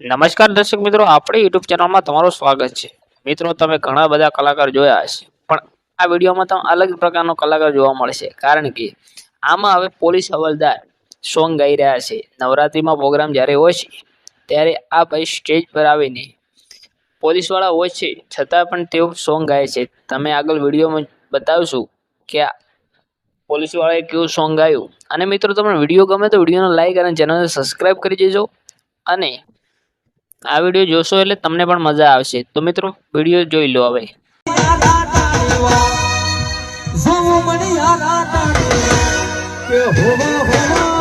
નમસ્કાર દર્શક મિત્રો, આપણી યુટ્યુબ ચેનલમાં તમારું સ્વાગત છે. મિત્રો, તમે ઘણા બધા કલાકાર જોયા હશે, પણ આ વિડીયોમાં તમને અલગ પ્રકારનો કલાકાર જોવા મળશે. કારણ કે આમાં હવે પોલીસ હવલદાર સોંગ ગાઈ રહ્યા છે. નવરાત્રિમાં પ્રોગ્રામ જ્યારે હોય છે, ત્યારે આ ભાઈ સ્ટેજ પર આવીને પોલીસવાળા હોય છે, છતાં પણ તેઓ સોંગ ગાય છે. તમે આગળ વિડીયોમાં બતાવશું કે પોલીસવાળાએ કેવું સોંગ ગાયું. અને મિત્રો, તમને વીડિયો ગમે તો વિડીયોને લાઈક અને ચેનલને સબસ્ક્રાઈબ કરી દેજો. અને આ વીડિયો જોશો એટલે તમને પણ મજા આવશે. તો મિત્રો, વીડિયો જોઈ લો હવે. હોવા હોવા